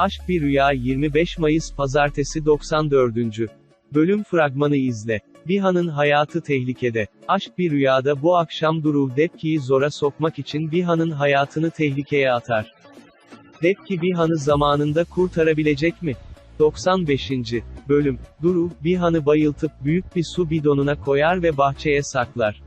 Aşk Bir Rüya 25 Mayıs Pazartesi 94. Bölüm fragmanı izle. Biha'nın hayatı tehlikede. Aşk bir rüyada bu akşam Duru Depki'yi zora sokmak için Biha'nın hayatını tehlikeye atar. Depki Biha'nı zamanında kurtarabilecek mi? 95. Bölüm, Duru, Biha'nı bayıltıp büyük bir su bidonuna koyar ve bahçeye saklar.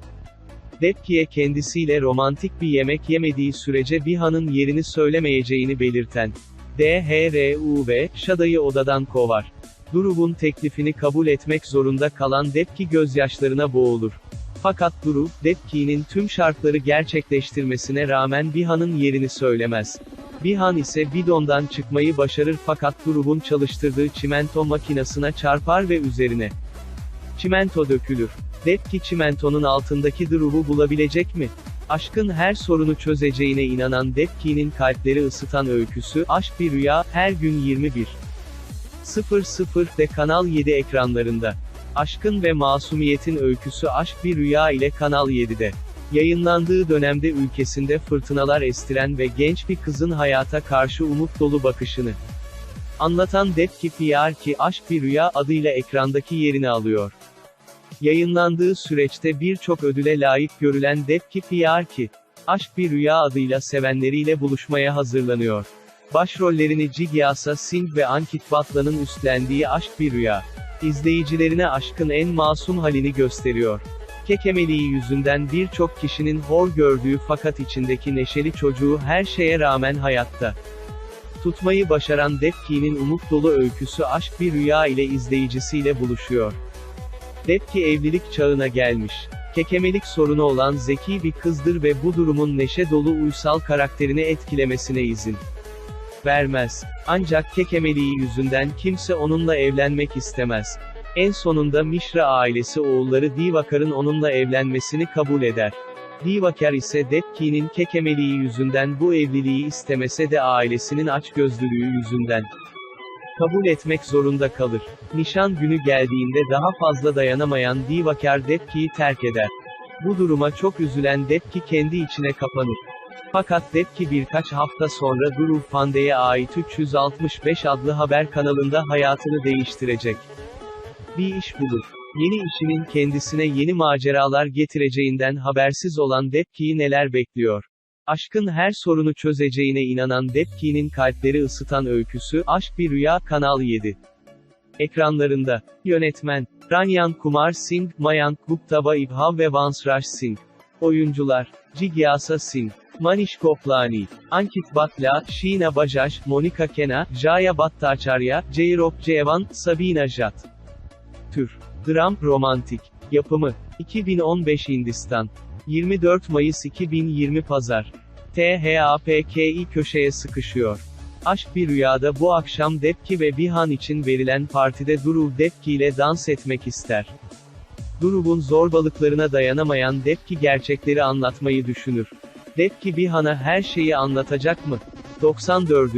Depki'ye kendisiyle romantik bir yemek yemediği sürece Biha'nın yerini söylemeyeceğini belirten DHRUV, Şada'yı odadan kovar. Duruv'un teklifini kabul etmek zorunda kalan Depki gözyaşlarına boğulur. Fakat Duruv, Depki'nin tüm şartları gerçekleştirmesine rağmen Biha'nın yerini söylemez. Bihan ise bidondan çıkmayı başarır fakat Duruv'un çalıştırdığı çimento makinasına çarpar ve üzerine çimento dökülür. Depki çimentonun altındaki Duruv'u bulabilecek mi? Aşkın her sorunu çözeceğine inanan Depki'nin kalpleri ısıtan öyküsü, Aşk Bir Rüya, her gün 21. 00'de Kanal 7 ekranlarında. Aşkın ve masumiyetin öyküsü Aşk Bir Rüya ile Kanal 7'de. Yayınlandığı dönemde ülkesinde fırtınalar estiren ve genç bir kızın hayata karşı umut dolu bakışını anlatan Depki PR ki Aşk Bir Rüya adıyla ekrandaki yerini alıyor. Yayınlandığı süreçte birçok ödüle layık görülen Depki PR ki Aşk Bir Rüya adıyla sevenleriyle buluşmaya hazırlanıyor. Başrollerini Jigyasa Singh ve Ankit Batla'nın üstlendiği Aşk Bir Rüya, izleyicilerine aşkın en masum halini gösteriyor. Kekemeliği yüzünden birçok kişinin hor gördüğü fakat içindeki neşeli çocuğu her şeye rağmen hayatta. Tutmayı başaran Depki'nin umut dolu öyküsü Aşk Bir Rüya ile izleyicisiyle buluşuyor. Depki evlilik çağına gelmiş. Kekemelik sorunu olan zeki bir kızdır ve bu durumun neşe dolu uysal karakterini etkilemesine izin vermez. Ancak kekemeliği yüzünden kimse onunla evlenmek istemez. En sonunda Mishra ailesi oğulları Divakar'ın onunla evlenmesini kabul eder. Divakar ise Depki'nin kekemeliği yüzünden bu evliliği istemese de ailesinin açgözlülüğü yüzünden kabul etmek zorunda kalır. Nişan günü geldiğinde daha fazla dayanamayan Divakar Depki'yi terk eder. Bu duruma çok üzülen Depki kendi içine kapanır. Fakat Depki birkaç hafta sonra Duru Pandey'e ait 365 adlı haber kanalında hayatını değiştirecek. Bir iş bulur. Yeni işinin kendisine yeni maceralar getireceğinden habersiz olan Depki'yi neler bekliyor? Aşkın her sorunu çözeceğine inanan Depki'nin kalpleri ısıtan öyküsü, Aşk Bir Rüya, Kanal 7. Ekranlarında. Yönetmen, Ranyan Kumar Singh, Mayank Gupta Vaibhav ve Vansraj Singh. Oyuncular, Jigyasa Singh, Manish Koplani, Ankit Batla, Sheena Bajaj, Monica Kena, Jaya Bhattacharya, Jayrop Jevan, Sabina Jat. Tür. Dram, romantik. Yapımı. 2015 Hindistan. 24 Mayıs 2020 Pazar. THAPKİ köşeye sıkışıyor. Aşk bir rüyada bu akşam Depki ve Bihan için verilen partide Duruv Depki ile dans etmek ister. Duruv'un zorbalıklarına dayanamayan Depki gerçekleri anlatmayı düşünür. Depki Bihan'a her şeyi anlatacak mı? 94.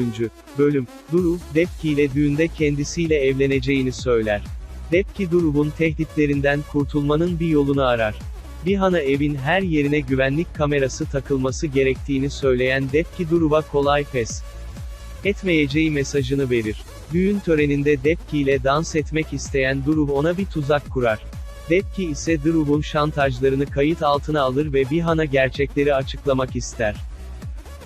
Bölüm, Duruv, Depki ile düğünde kendisiyle evleneceğini söyler. Depki Duruv'un tehditlerinden kurtulmanın bir yolunu arar. Bihan'a evin her yerine güvenlik kamerası takılması gerektiğini söyleyen Depki Duruv'a kolay pes etmeyeceği mesajını verir. Düğün töreninde Depki ile dans etmek isteyen Duruv ona bir tuzak kurar. Depki ise Duruv'un şantajlarını kayıt altına alır ve Bihan'a gerçekleri açıklamak ister.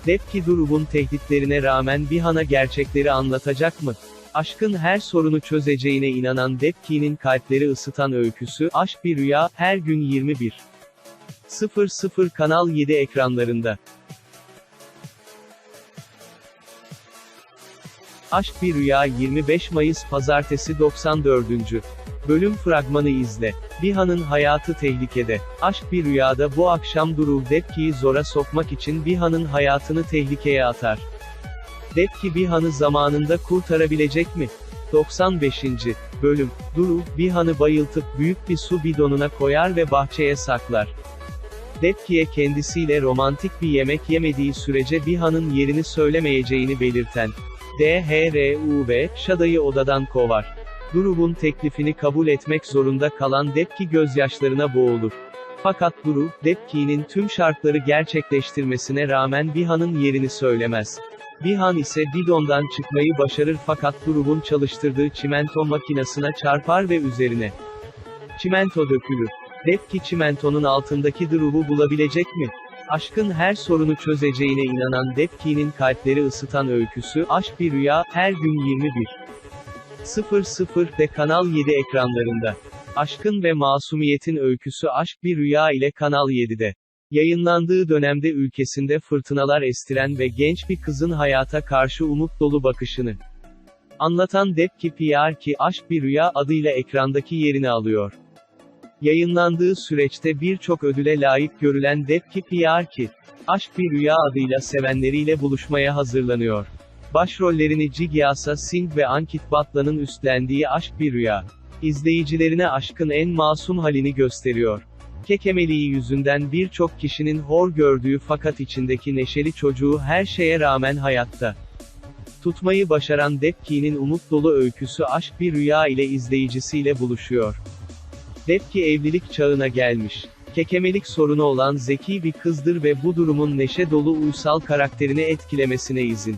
Depki Duruv'un tehditlerine rağmen Bihan'a gerçekleri anlatacak mı? Aşkın her sorunu çözeceğine inanan Depki'nin kalpleri ısıtan öyküsü, Aşk Bir Rüya, her gün 21. 00 Kanal 7 ekranlarında. Aşk Bir Rüya 25 Mayıs Pazartesi 94. Bölüm fragmanı izle. Biha'nın hayatı tehlikede. Aşk Bir Rüyada bu akşam Duru Depki'yi zora sokmak için Biha'nın hayatını tehlikeye atar. Depki Bihan'ı zamanında kurtarabilecek mi? 95. Bölüm, Duru, Bihan'ı bayıltıp büyük bir su bidonuna koyar ve bahçeye saklar. Depki'ye kendisiyle romantik bir yemek yemediği sürece Bihan'ın yerini söylemeyeceğini belirten DHRUV, Şada'yı odadan kovar. Duruv'un teklifini kabul etmek zorunda kalan Depki gözyaşlarına boğulur. Fakat Duruv, Depki'nin tüm şartları gerçekleştirmesine rağmen Bihan'ın yerini söylemez. Bihan ise bidondan çıkmayı başarır fakat Duruv'un çalıştırdığı çimento makinesine çarpar ve üzerine çimento dökülür. Depki çimentonun altındaki Duruv'u bulabilecek mi? Aşkın her sorunu çözeceğine inanan Depki'nin kalpleri ısıtan öyküsü Aşk Bir Rüya, her gün 21. 00'de Kanal 7 ekranlarında. Aşkın ve masumiyetin öyküsü Aşk Bir Rüya ile Kanal 7'de. Yayınlandığı dönemde ülkesinde fırtınalar estiren ve genç bir kızın hayata karşı umut dolu bakışını anlatan Depki PR ki Aşk Bir Rüya adıyla ekrandaki yerini alıyor. Yayınlandığı süreçte birçok ödüle layık görülen Depki PR ki Aşk Bir Rüya adıyla sevenleriyle buluşmaya hazırlanıyor. Başrollerini Jigyasa Singh ve Ankit Batla'nın üstlendiği Aşk Bir Rüya, izleyicilerine aşkın en masum halini gösteriyor. Kekemeliği yüzünden birçok kişinin hor gördüğü fakat içindeki neşeli çocuğu her şeye rağmen hayatta tutmayı başaran Depki'nin umut dolu öyküsü Aşk Bir Rüya ile izleyicisiyle buluşuyor. Depki evlilik çağına gelmiş. Kekemelik sorunu olan zeki bir kızdır ve bu durumun neşe dolu uysal karakterini etkilemesine izin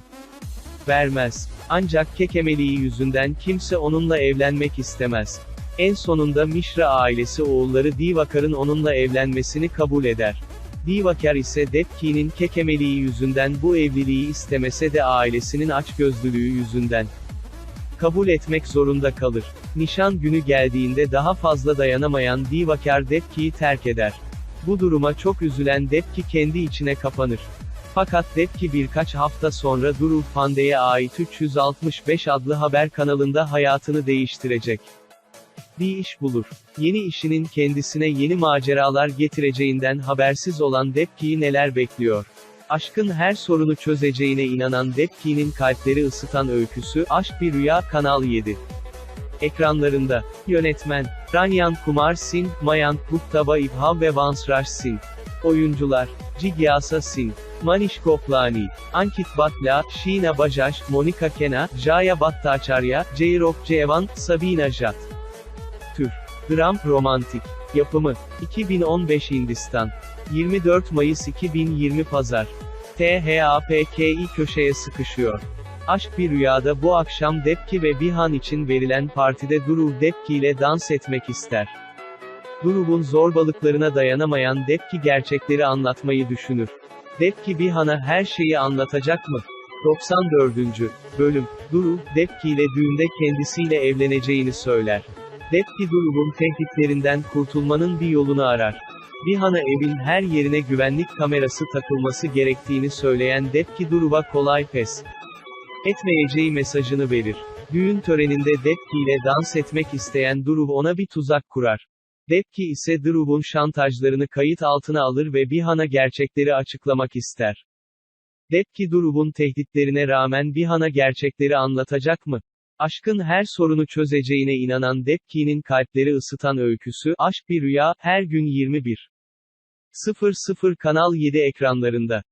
vermez. Ancak kekemeliği yüzünden kimse onunla evlenmek istemez. En sonunda Mishra ailesi oğulları Divakar'ın onunla evlenmesini kabul eder. Divakar ise Depki'nin kekemeliği yüzünden bu evliliği istemese de ailesinin açgözlülüğü yüzünden kabul etmek zorunda kalır. Nişan günü geldiğinde daha fazla dayanamayan Divakar Depki'yi terk eder. Bu duruma çok üzülen Depki kendi içine kapanır. Fakat Depki birkaç hafta sonra Duru Pandey'e ait 365 adlı haber kanalında hayatını değiştirecek. Bir iş bulur. Yeni işinin kendisine yeni maceralar getireceğinden habersiz olan Depki'yi neler bekliyor? Aşkın her sorunu çözeceğine inanan Depki'nin kalpleri ısıtan öyküsü Aşk Bir Rüya Kanal 7. Ekranlarında. Yönetmen Ranyan Kumar Singh, Mayank Gupta Vaibhav ve Vansraj Singh. Oyuncular Jigyasa Singh, Manish Koplani, Ankit Batla, Sheena Bajaj, Monica Kena, Jaya Bhattacharya, Jayrok Jevan, Sabina Jat. Tür Dram Romantik Yapımı 2015 Hindistan 24 Mayıs 2020 Pazar THAPKİ köşeye sıkışıyor. Aşk bir rüyada bu akşam Depki ve Bihan için verilen partide Duru Depki ile dans etmek ister. Duruv'un zorbalıklarına dayanamayan Depki gerçekleri anlatmayı düşünür. Depki Bihan'a her şeyi anlatacak mı? 94. Bölüm Duru, Depki ile düğünde kendisiyle evleneceğini söyler. Depki Duruv'un tehditlerinden kurtulmanın bir yolunu arar. Bihan'a evin her yerine güvenlik kamerası takılması gerektiğini söyleyen Depki Duruv'a kolay pes etmeyeceği mesajını verir. Düğün töreninde Depki ile dans etmek isteyen Duruv ona bir tuzak kurar. Depki ise Duruv'un şantajlarını kayıt altına alır ve Bihan'a gerçekleri açıklamak ister. Depki Duruv'un tehditlerine rağmen Bihan'a gerçekleri anlatacak mı? Aşkın her sorunu çözeceğine inanan Depki'nin kalpleri ısıtan öyküsü Aşk Bir Rüya, her gün 21. 00 Kanal 7 ekranlarında.